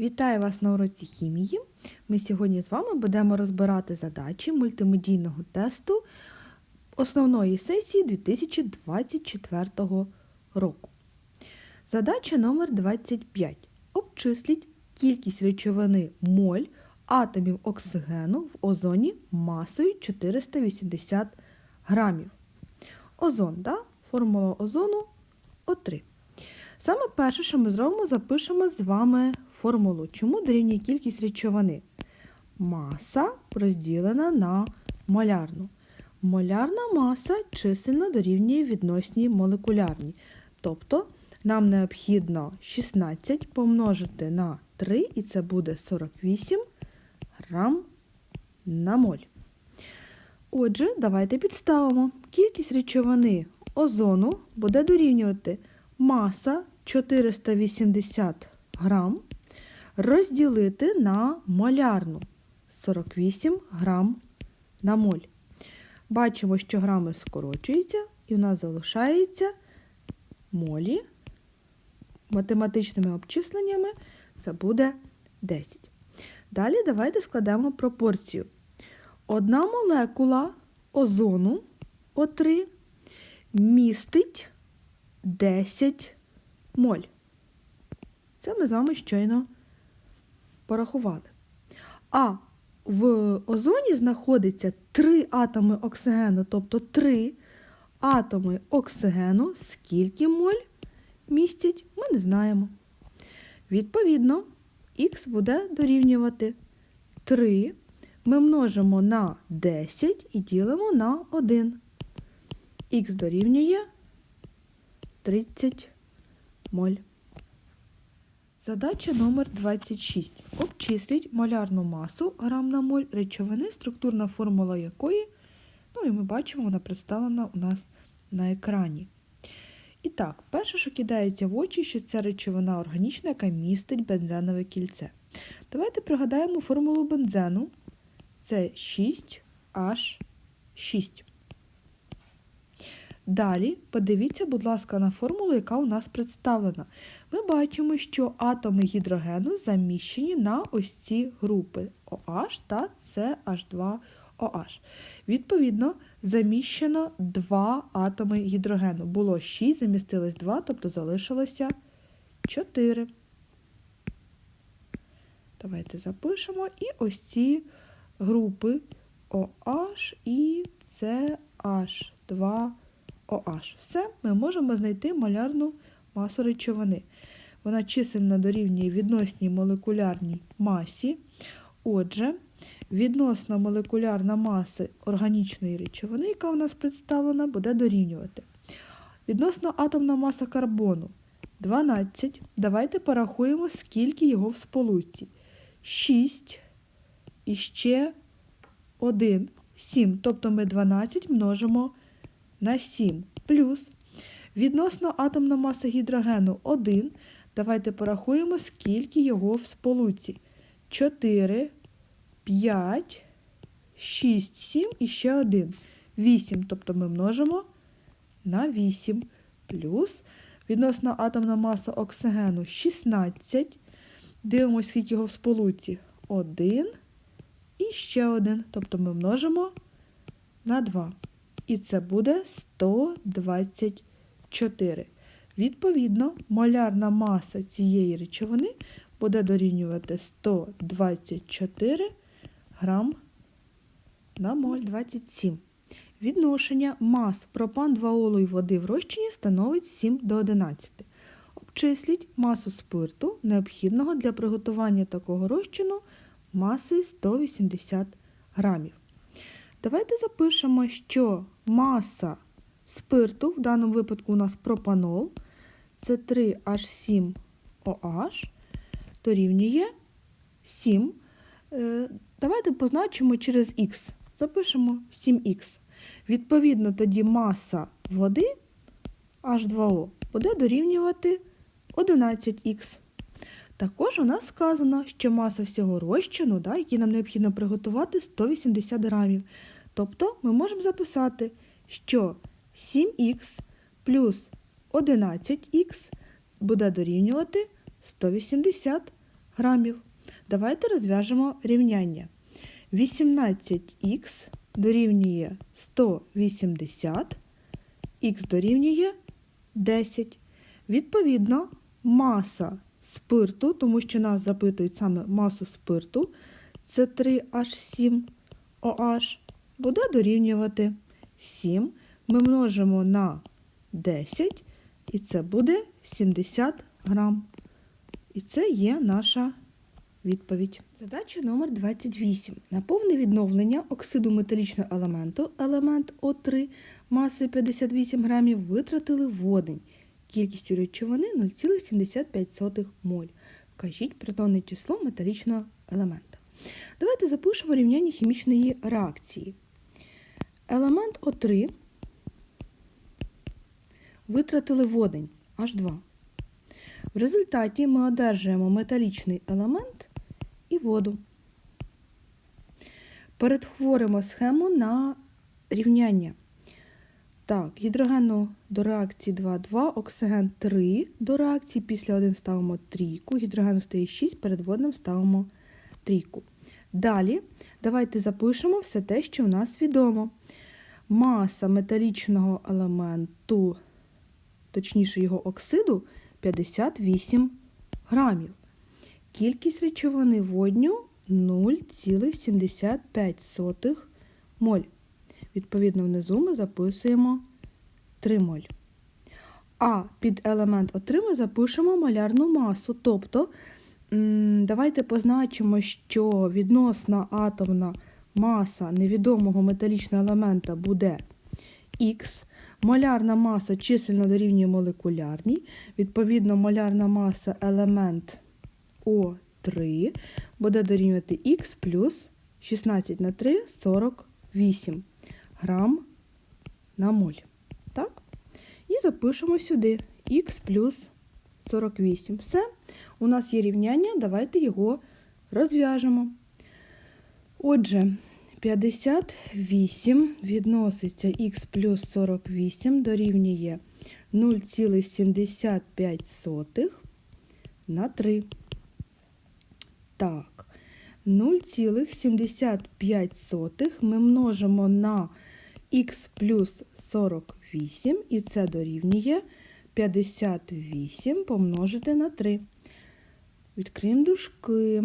Вітаю вас на уроці хімії. Ми сьогодні з вами будемо розбирати задачі мультимедійного тесту основної сесії 2024 року. Задача номер 25. Обчисліть кількість речовини моль атомів оксигену в озоні масою 480 грамів. Озон, да? формула озону О3. Саме перше, що ми зробимо, запишемо з вами формулу. Чому дорівнює кількість речовини? Маса розділена на молярну. Молярна маса чисельно дорівнює відносній молекулярній. Тобто нам необхідно 16 помножити на 3, і це буде 48 грам на моль. Отже, давайте підставимо. Кількість речовини озону буде дорівнювати маса 480 грам розділити на молярну 48 грам на моль. Бачимо, що грами скорочуються, і в нас залишається молі. Математичними обчисленнями це буде 10. Далі давайте складемо пропорцію. Одна молекула озону О3 містить 10 моль. Це ми з вами щойно порахували. А в озоні знаходиться 3 атоми оксигену, тобто 3 атоми оксигену, скільки моль містять, ми не знаємо. Відповідно, х буде дорівнювати 3. Ми множимо на 10 і ділимо на 1. Х дорівнює 30 моль. Задача номер 26. Обчисліть молярну масу грам на моль речовини, структурна формула якої, ну і ми бачимо, вона представлена у нас на екрані. І так, перше, що кидається в очі, що ця речовина органічна, яка містить бензенове кільце. Давайте пригадаємо формулу бензену. Це 6H6. Далі подивіться, будь ласка, на формулу, яка у нас представлена. Ми бачимо, що атоми гідрогену заміщені на ось ці групи OH та CH2OH. Відповідно, заміщено 2 атоми гідрогену. Було 6, замістилось 2, тобто залишилося 4. Давайте запишемо. І ось ці групи OH і CH2OH. OH. Все, ми можемо знайти малярну масу речовини. Вона чисельно дорівнює відносній молекулярній масі. Отже, відносна молекулярна маса органічної речовини, яка у нас представлена, буде дорівнювати. Відносно атомна маса карбону 12. Давайте порахуємо, скільки його в сполуці. 6 і ще 1, 7. Тобто ми 12 множимо на 7 плюс відносно атомна маса гідрогену 1. Давайте порахуємо, скільки його в сполуці. 4, 5, 6, 7 і ще 1. 8. Тобто ми множимо на 8 плюс відносно атомна маса оксигену 16. Дивимося, скільки його в сполуці. 1 і ще 1. Тобто ми множимо на 2. І це буде 124. Відповідно, молярна маса цієї речовини буде дорівнювати 124 грам на моль 27. Відношення мас пропан 2 і води в розчині становить 7 до 11. Обчисліть масу спирту, необхідного для приготування такого розчину маси 180 грамів. Давайте запишемо, що маса спирту, в даному випадку у нас пропанол, це 3H7OH, дорівнює 7. Е, давайте позначимо через Х. Запишемо 7х. Відповідно, тоді маса води H2O буде дорівнювати 11х. Також у нас сказано, що маса всього розчину, да, який нам необхідно приготувати, 180 грамів. Тобто ми можемо записати, що 7х плюс 11х буде дорівнювати 180 грамів. Давайте розв'яжемо рівняння. 18х дорівнює 180, х дорівнює 10. Відповідно, маса спирту, тому що нас запитують саме масу спирту, це 3H7 OH, буде дорівнювати 7. Ми множимо на 10, і це буде 70 грам. І це є наша відповідь. Задача номер 28. На повне відновлення оксиду металічного елементу, елемент О3 масою 58 грамів витратили водень. Кількістю речовини 0,75 моль. Вкажіть протонне число металічного елемента. Давайте запишемо рівняння хімічної реакції. Елемент О3 витратили водень H2. В результаті ми одержуємо металічний елемент і воду. Перетворимо схему на рівняння. Так, гідрогену до реакції 2,2, оксиген 3 до реакції, після 1 ставимо трійку, гідрогену стає 6, перед водним ставимо трійку. Далі давайте запишемо все те, що у нас відомо. Маса металічного елементу, точніше його оксиду, 58 грамів. Кількість речовини водню 0,75 моль. Відповідно, внизу ми записуємо 3 моль. А під елемент О3 запишемо малярну масу. Тобто, давайте позначимо, що відносна атомна маса невідомого металічного елемента буде Х. Малярна маса чисельно дорівнює молекулярній. Відповідно, малярна маса елемент О3 буде дорівнювати Х плюс 16 на 3 48 грам на моль. Так? І запишемо сюди х плюс 48. Все, у нас є рівняння, давайте його розв'яжемо. Отже, 58 відноситься х плюс 48 дорівнює 0,75 на 3. Так, 0,75 ми множимо на х плюс 48, і це дорівнює 58 помножити на 3. Відкриємо дужки.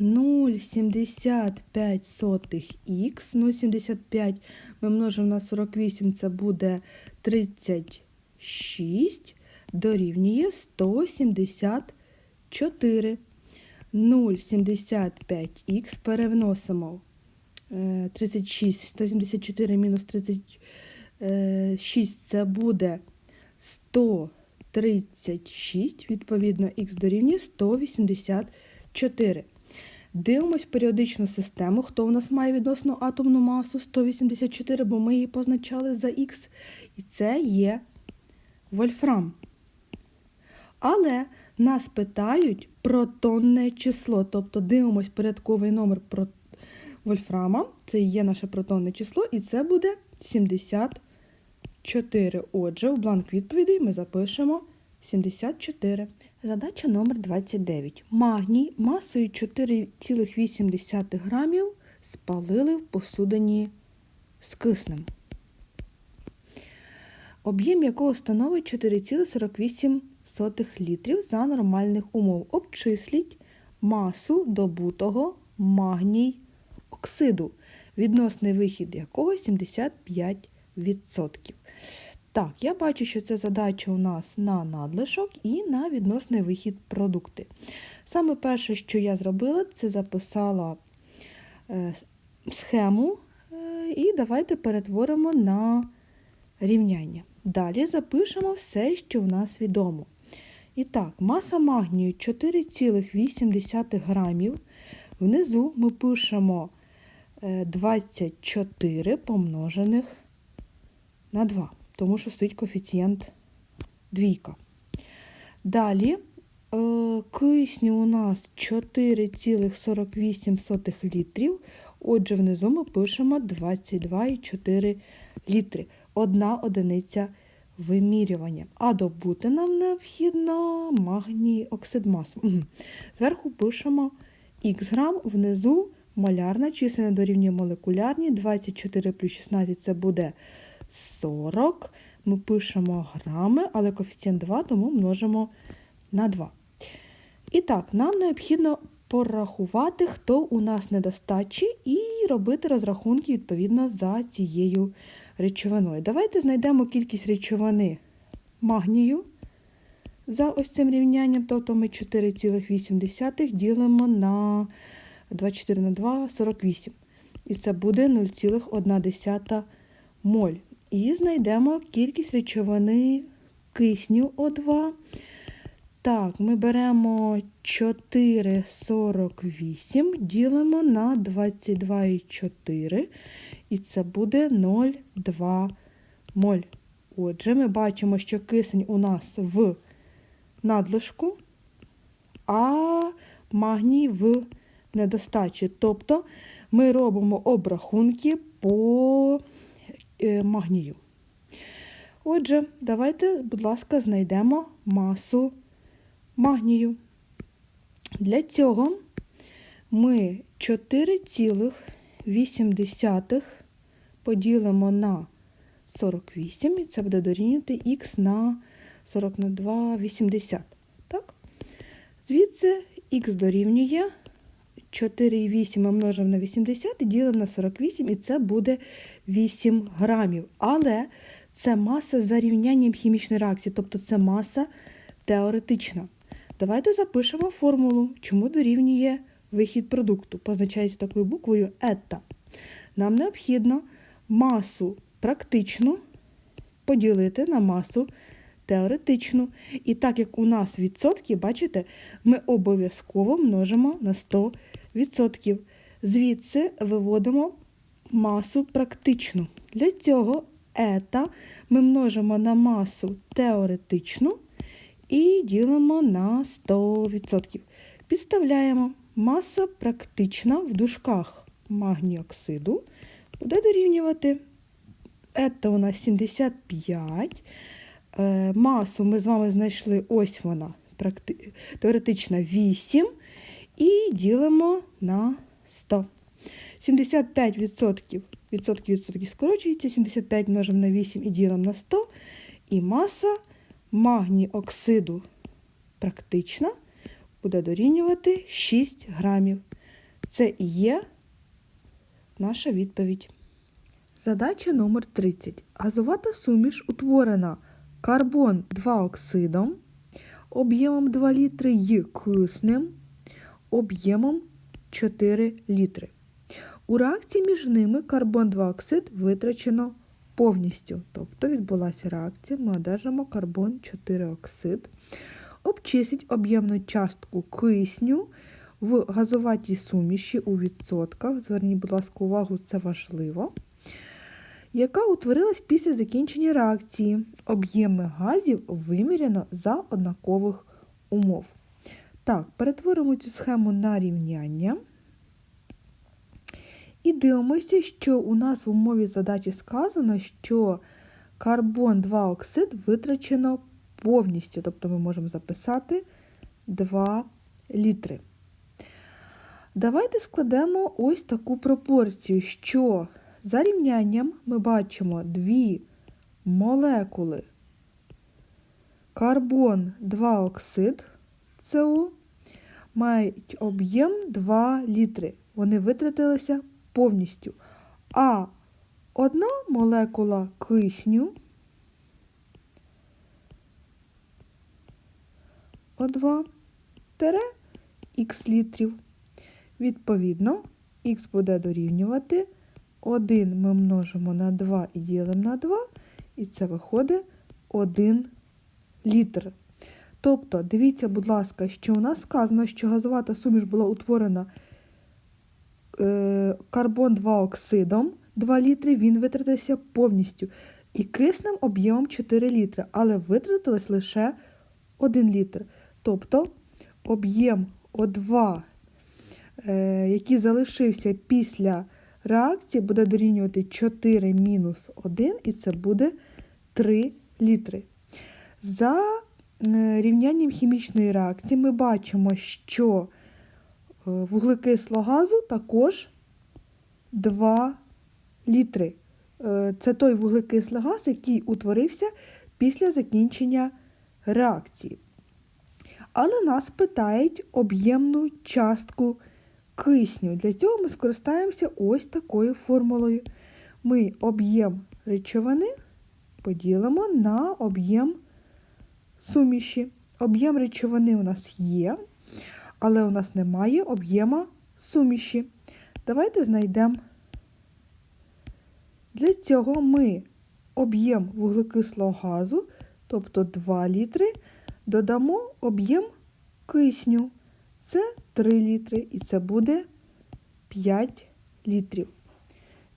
0,75х, 0,75 ми множимо на 48, це буде 36, дорівнює 174. 0,75х перевносимо 36, 174 мінус 36 це буде 136, відповідно, х дорівнює 184. Дивимось періодичну систему. Хто у нас має відносно атомну масу 184, бо ми її позначали за х. І це є вольфрам. Але нас питають протонне число. Тобто дивимось порядковий номер вольфрама. Це є наше протонне число, і це буде 74. Отже, у бланк відповідей ми запишемо 74. Задача номер 29. Магній масою 4,8 грамів спалили в посудині з киснем, об'єм якого становить 4,48 літрів за нормальних умов. Обчисліть масу добутого магній оксиду, відносний вихід якого 75%. Так, я бачу, що це задача у нас на надлишок і на відносний вихід продукти. Саме перше, що я зробила, це записала е, схему, е, і давайте перетворимо на рівняння. Далі запишемо все, що в нас відомо. І так, маса магнію 4,8 грамів. Внизу ми пишемо 24 помножених на 2 тому що стоїть коефіцієнт двійка. Далі е, кисню у нас 4,48 літрів. Отже, внизу ми пишемо 22,4 літри. Одна одиниця вимірювання. А добути нам необхідно магній оксид масу. Зверху пишемо х грам, внизу малярна, чисельна дорівнює молекулярні, 24 плюс 16 це буде 40. Ми пишемо грами, але коефіцієнт 2, тому множимо на 2. І так, нам необхідно порахувати, хто у нас недостачі, і робити розрахунки відповідно за цією речовиною. Давайте знайдемо кількість речовини магнію за ось цим рівнянням, тобто ми 4,8 ділимо на 24 на 2 48. І це буде 0,1 моль. І знайдемо кількість речовини кисню О2. Так, ми беремо 4,48, ділимо на 22,4, і це буде 0,2 моль. Отже, ми бачимо, що кисень у нас в надлишку, а магній в недостачі. Тобто ми робимо обрахунки по магнію. Отже, давайте, будь ласка, знайдемо масу магнію. Для цього ми 4,8 поділимо на 48, і це буде дорівнювати х на 40 на 2, 80. Так? Звідси х дорівнює 4,8 ми множимо на 80 і ділимо на 48, і це буде 8 грамів. Але це маса за рівнянням хімічної реакції, тобто це маса теоретична. Давайте запишемо формулу, чому дорівнює вихід продукту. Позначається такою буквою ета. Нам необхідно масу практичну поділити на масу теоретичну. І так як у нас відсотки, бачите, ми обов'язково множимо на 100%. Звідси виводимо масу практичну. Для цього ета ми множимо на масу теоретичну і ділимо на 100%. Підставляємо маса практична в дужках магніоксиду буде дорівнювати. Ета у нас 75. Е, Масу ми з вами знайшли, ось вона, теоретична 8. І ділимо на 100. 75% відсотки відсотки скорочується, 75 множимо на 8 і ділимо на 100. І маса магній оксиду практична буде дорівнювати 6 грамів. Це і є наша відповідь. Задача номер 30. Газовата суміш утворена карбон 2 оксидом, об'ємом 2 літри й киснем, об'ємом 4 літри. У реакції між ними карбон 2 оксид витрачено повністю. Тобто відбулася реакція, ми одержимо карбон 4 оксид. Обчисліть об'ємну частку кисню в газоватій суміші у відсотках. Зверніть, будь ласка, увагу, це важливо. Яка утворилась після закінчення реакції. Об'єми газів виміряно за однакових умов. Так, перетворимо цю схему на рівняння. І дивимося, що у нас в умові задачі сказано, що карбон 2 оксид витрачено повністю. Тобто ми можемо записати 2 літри. Давайте складемо ось таку пропорцію, що за рівнянням ми бачимо дві молекули карбон 2 оксид СО мають об'єм 2 літри. Вони витратилися повністю. А одна молекула кисню О2 тере х літрів. Відповідно, х буде дорівнювати 1 ми множимо на 2 і ділимо на 2, і це виходить 1 літр. Тобто, дивіться, будь ласка, що у нас сказано, що газовата суміш була утворена е, карбон 2 оксидом 2 літри, він витратився повністю. І киснем об'ємом 4 літри, але витратилось лише 1 літр. Тобто об'єм О2, е, який залишився після реакції, буде дорівнювати 4 мінус 1, і це буде 3 літри. За рівнянням хімічної реакції ми бачимо, що е, вуглекислого газу також 2 літри. Е, Це той вуглекислий газ, який утворився після закінчення реакції. Але нас питають об'ємну частку кисню. Для цього ми скористаємося ось такою формулою. Ми об'єм речовини поділимо на об'єм суміші. Об'єм речовини у нас є, але у нас немає об'єма суміші. Давайте знайдемо. Для цього ми об'єм вуглекислого газу, тобто 2 літри, додамо об'єм кисню. Це 3 літри, і це буде 5 літрів.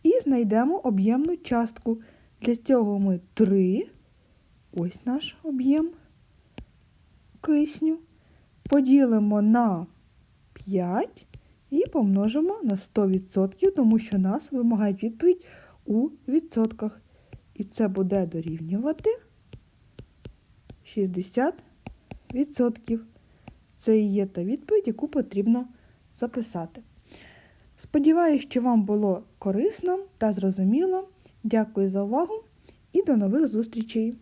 І знайдемо об'ємну частку. Для цього ми 3, ось наш об'єм кисню, поділимо на 5 і помножимо на 100%, тому що нас вимагають відповідь у відсотках. І це буде дорівнювати 60%. Це і є та відповідь, яку потрібно записати. Сподіваюсь, що вам було корисно та зрозуміло. Дякую за увагу і до нових зустрічей!